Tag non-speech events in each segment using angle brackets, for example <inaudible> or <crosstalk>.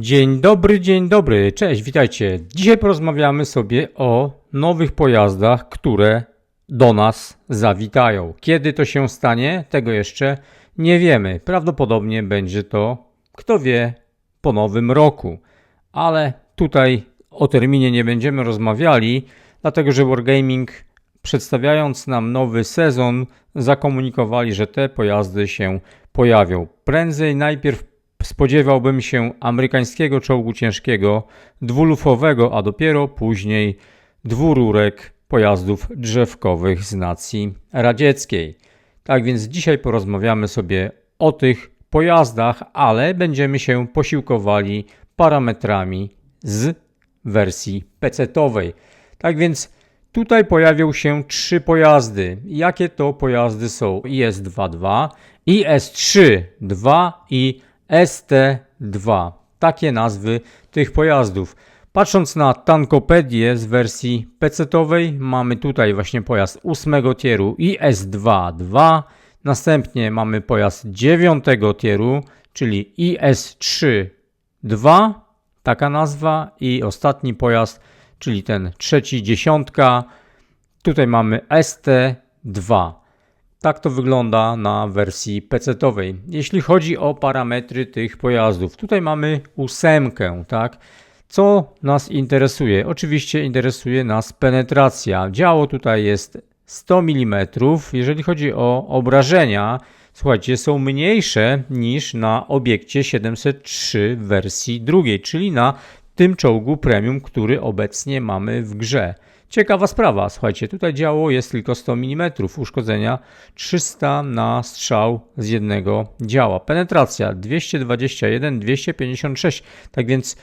Dzień dobry, dzień dobry, cześć, witajcie. Dzisiaj porozmawiamy sobie o nowych pojazdach, które do nas zawitają. Kiedy to się stanie, tego jeszcze nie wiemy. Prawdopodobnie będzie to, kto wie, po nowym roku. Ale tutaj o terminie nie będziemy rozmawiali, dlatego że Wargaming przedstawiając nam nowy sezon zakomunikowali, że te pojazdy się pojawią. Prędzej najpierw spodziewałbym się amerykańskiego czołgu ciężkiego, dwulufowego, a dopiero później dwururek pojazdów drzewkowych z nacji radzieckiej. Tak więc dzisiaj porozmawiamy sobie o tych pojazdach, ale będziemy się posiłkowali parametrami z wersji PC-owej. Tak więc tutaj pojawią się trzy pojazdy. Jakie to pojazdy są? IS-2.2, IS-3.2 i ST2. Takie nazwy tych pojazdów. Patrząc na tankopedię z wersji PC-owej, mamy tutaj właśnie pojazd 8 tieru IS-2-2. Następnie mamy pojazd 9 tieru, czyli IS-3-2. Taka nazwa. I ostatni pojazd, czyli ten trzeci dziesiątka. Tutaj mamy ST2. Tak to wygląda na wersji PC-owej. Jeśli chodzi o parametry tych pojazdów, tutaj mamy ósemkę, tak? Co nas interesuje? Oczywiście interesuje nas penetracja. Działo tutaj jest 100 mm. Jeżeli chodzi o obrażenia, słuchajcie, są mniejsze niż na obiekcie 703 w wersji drugiej, czyli na tym czołgu premium, który obecnie mamy w grze. Ciekawa sprawa, słuchajcie, tutaj działo jest tylko 100 mm, uszkodzenia 300 na strzał z jednego działa. Penetracja 221, 256, tak więc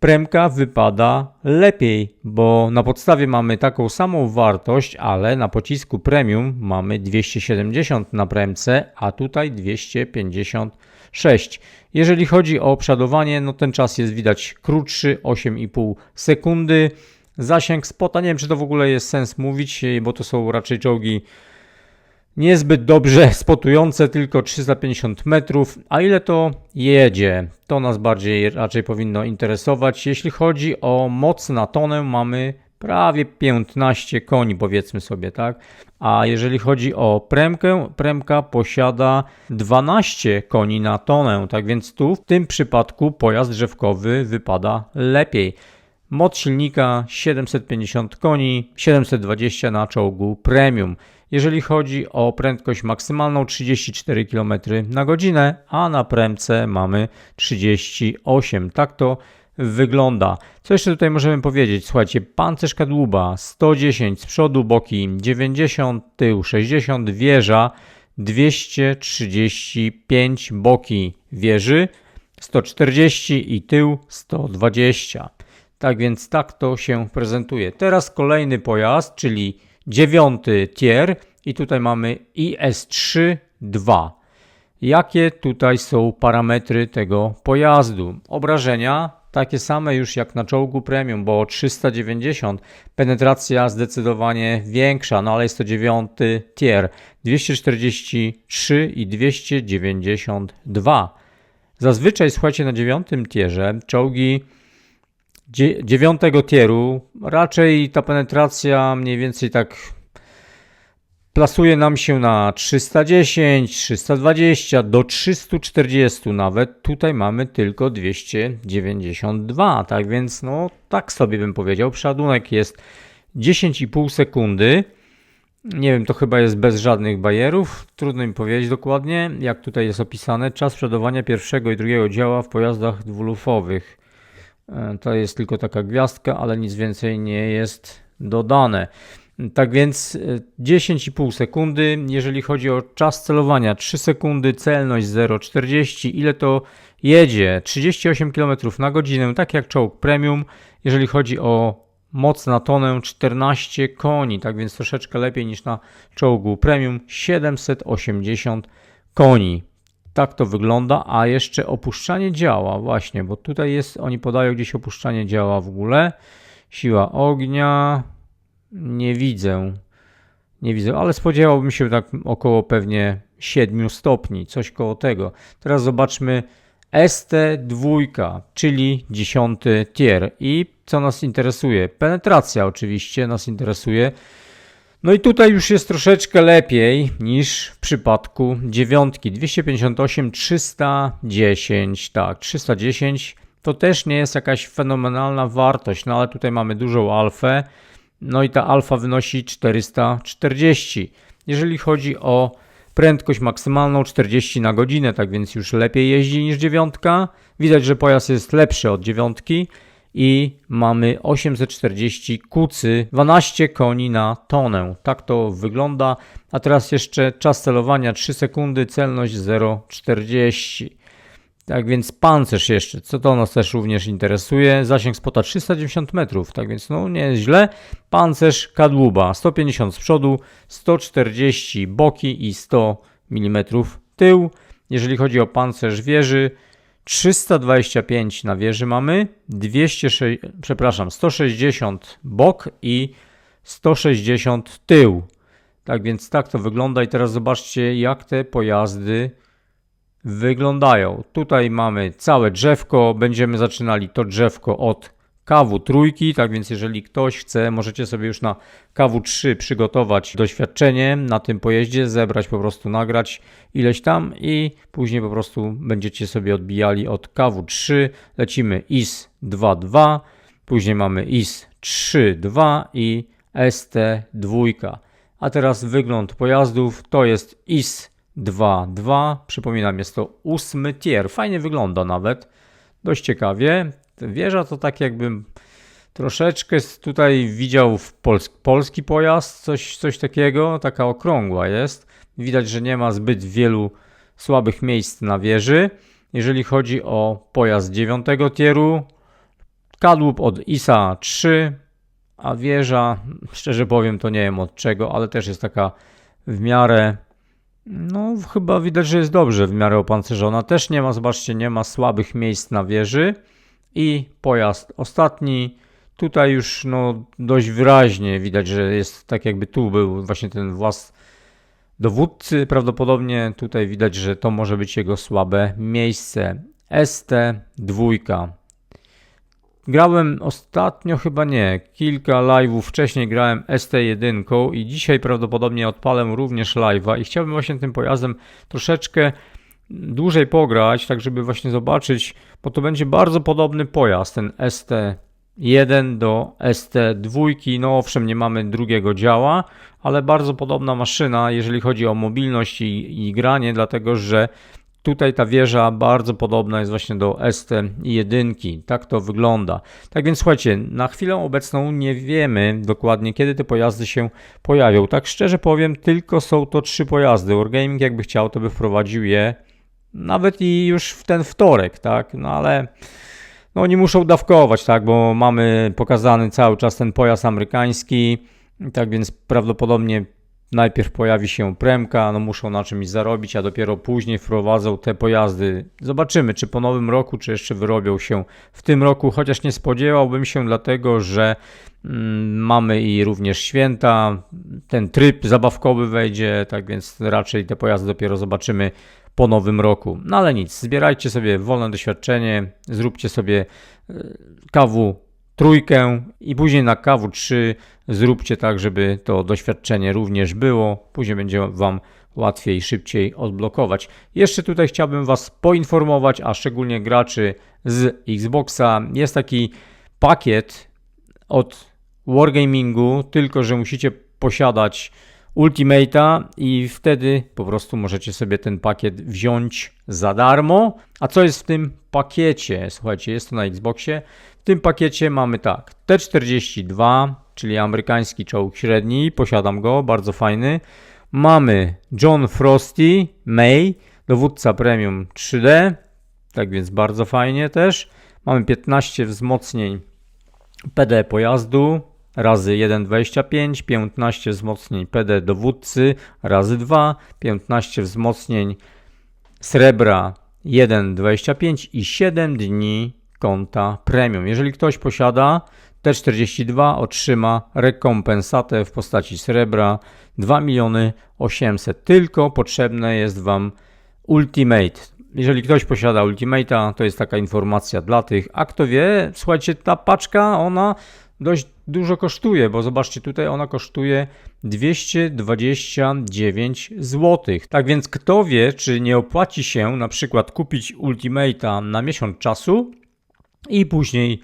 premka wypada lepiej, bo na podstawie mamy taką samą wartość, ale na pocisku premium mamy 270 na premce, a tutaj 256. Jeżeli chodzi o przodowanie, no ten czas jest widać krótszy, 8,5 sekundy. Zasięg spota, nie wiem czy to w ogóle jest sens mówić, bo to są raczej czołgi niezbyt dobrze <laughs> spotujące, tylko 350 metrów. A ile to jedzie? To nas bardziej raczej powinno interesować. Jeśli chodzi o moc na tonę, mamy prawie 15 koni, powiedzmy sobie, tak? A jeżeli chodzi o premkę, premka posiada 12 koni na tonę, tak więc tu w tym przypadku pojazd drzewkowy wypada lepiej. Moc silnika 750 koni, 720 na czołgu premium. Jeżeli chodzi o prędkość maksymalną 34 km na godzinę, a na premce mamy 38. Tak to wygląda. Co jeszcze tutaj możemy powiedzieć? Słuchajcie, pancerz kadłuba 110 z przodu, boki 90, tył 60, wieża 235, boki wieży 140 i tył 120. Tak więc tak to się prezentuje. Teraz kolejny pojazd, czyli dziewiąty tier i tutaj mamy IS-3-2. Jakie tutaj są parametry tego pojazdu? Obrażenia takie same już jak na czołgu premium, bo 390, penetracja zdecydowanie większa, no ale jest to dziewiąty tier, 243 i 292. Zazwyczaj, słuchajcie, na dziewiątym tierze czołgi dziewiątego tieru raczej ta penetracja mniej więcej tak plasuje nam się na 310, 320 do 340 nawet. Tutaj mamy tylko 292, tak więc no tak sobie bym powiedział. Przeładunek jest 10,5 sekundy. Nie wiem, to chyba jest bez żadnych bajerów. Trudno mi powiedzieć dokładnie, jak tutaj jest opisane. Czas przodowania pierwszego i drugiego działa w pojazdach dwulufowych. E, to jest tylko taka gwiazdka, ale nic więcej nie jest dodane. Tak więc 10,5 e, sekundy. Jeżeli chodzi o czas celowania, 3 sekundy, celność 0,40. Ile to jedzie? 38 km na godzinę, tak jak czołg premium. Jeżeli chodzi o moc na tonę, 14 koni, tak więc troszeczkę lepiej niż na czołgu premium, 780 koni. Tak to wygląda, a jeszcze opuszczanie działa, właśnie, bo tutaj jest, oni podają gdzieś opuszczanie działa w ogóle. Siła ognia, nie widzę, nie widzę, ale spodziewałbym się tak około pewnie 7 stopni, coś koło tego. Teraz zobaczmy ST2, czyli 10 tier. I co nas interesuje? Penetracja oczywiście nas interesuje. No i tutaj już jest troszeczkę lepiej niż w przypadku dziewiątki. 258, 310, tak, 310 to też nie jest jakaś fenomenalna wartość, no ale tutaj mamy dużą alfę, no i ta alfa wynosi 440. Jeżeli chodzi o prędkość maksymalną 40 na godzinę, tak więc już lepiej jeździ niż dziewiątka. Widać, że pojazd jest lepszy od dziewiątki i mamy 840 kucy, 12 koni na tonę. Tak to wygląda. A teraz jeszcze czas celowania 3 sekundy, celność 0,40. Tak więc pancerz jeszcze, co to nas też również interesuje. Zasięg spota 390 metrów, tak więc no nie jest źle. Pancerz kadłuba 150 z przodu, 140 boki i 100 mm tył. Jeżeli chodzi o pancerz wieży, 325 na wieży mamy, 206, przepraszam, 160 bok i 160 tył. Tak więc tak to wygląda i teraz zobaczcie jak te pojazdy wyglądają. Tutaj mamy całe drzewko, będziemy zaczynali to drzewko od kawu trójki, tak więc jeżeli ktoś chce, możecie sobie już na kawu 3 przygotować doświadczenie na tym pojeździe, zebrać po prostu, nagrać ileś tam i później po prostu będziecie sobie odbijali od kawu 3. Lecimy IS 2.2, później mamy IS 3.2 i ST 2. A teraz wygląd pojazdów to jest IS 2.2. Przypominam, jest to ósmy tier. Fajnie wygląda nawet. Dość ciekawie. Wieża to tak jakbym troszeczkę tutaj widział w Pols polski pojazd, coś, coś takiego, taka okrągła jest. Widać, że nie ma zbyt wielu słabych miejsc na wieży. Jeżeli chodzi o pojazd 9 tieru, kadłub od ISA 3, a wieża, <laughs> szczerze powiem, to nie wiem od czego, ale też jest taka w miarę no, chyba widać, że jest dobrze w miarę opancerzona. Też nie ma, zobaczcie, nie ma słabych miejsc na wieży. I pojazd ostatni. Tutaj już no, dość wyraźnie widać, że jest tak jakby tu był właśnie ten włas dowódcy. Prawdopodobnie tutaj widać, że to może być jego słabe miejsce. ST2. Grałem ostatnio, chyba nie, kilka live'ów wcześniej grałem ST1 i dzisiaj prawdopodobnie odpalę również live'a i chciałbym właśnie tym pojazdem troszeczkę dłużej pograć, tak żeby właśnie zobaczyć, bo to będzie bardzo podobny pojazd, ten ST1 do ST2. No owszem, nie mamy drugiego działa, ale bardzo podobna maszyna, jeżeli chodzi o mobilność i, i granie, dlatego że Tutaj ta wieża bardzo podobna jest właśnie do ST1. Tak to wygląda. Tak więc słuchajcie, na chwilę obecną nie wiemy dokładnie, kiedy te pojazdy się pojawią. Tak szczerze powiem, tylko są to trzy pojazdy. Wargaming jakby chciał, to by wprowadził je nawet i już w ten wtorek, tak? No ale no oni muszą dawkować, tak? Bo mamy pokazany cały czas ten pojazd amerykański. Tak więc prawdopodobnie najpierw pojawi się premka, no muszą na czymś zarobić, a dopiero później wprowadzą te pojazdy. Zobaczymy, czy po nowym roku, czy jeszcze wyrobią się w tym roku, chociaż nie spodziewałbym się, dlatego że mm, mamy i również święta, ten tryb zabawkowy wejdzie, tak więc raczej te pojazdy dopiero zobaczymy po nowym roku. No ale nic, zbierajcie sobie wolne doświadczenie, zróbcie sobie e, kawu trójkę i później na kawu 3 zróbcie tak, żeby to doświadczenie również było. Później będzie Wam łatwiej, szybciej odblokować. Jeszcze tutaj chciałbym Was poinformować, a szczególnie graczy z Xboxa, jest taki pakiet od Wargamingu, tylko że musicie posiadać Ultimate'a i wtedy po prostu możecie sobie ten pakiet wziąć za darmo. A co jest w tym pakiecie? Słuchajcie, jest to na Xboxie. W tym pakiecie mamy tak, T42, czyli amerykański czołg średni, posiadam go, bardzo fajny. Mamy John Frosty, May, dowódca premium 3D, tak więc bardzo fajnie też. Mamy 15 wzmocnień PD pojazdu, razy 1,25, 15 wzmocnień PD dowódcy razy 2, 15 wzmocnień srebra 1,25 i 7 dni konta premium. Jeżeli ktoś posiada T42 otrzyma rekompensatę w postaci srebra 2 miliony 800. Tylko potrzebne jest Wam Ultimate. jeżeli ktoś posiada Ultimate'a, to jest taka informacja dla tych. A kto wie, słuchajcie, ta paczka, ona dość dużo kosztuje, bo zobaczcie, tutaj ona kosztuje 229 zł. Tak więc kto wie, czy nie opłaci się na przykład kupić Ultimate'a na miesiąc czasu i później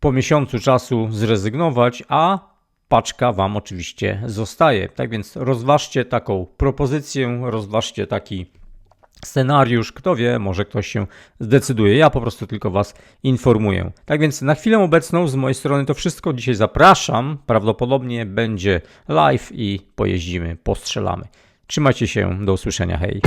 po miesiącu czasu zrezygnować, a paczka Wam oczywiście zostaje. Tak więc rozważcie taką propozycję, rozważcie taki scenariusz. Kto wie, może ktoś się zdecyduje. Ja po prostu tylko Was informuję. Tak więc na chwilę obecną z mojej strony to wszystko. Dzisiaj zapraszam. Prawdopodobnie będzie live i pojeździmy, postrzelamy. Trzymajcie się, do usłyszenia. Hej.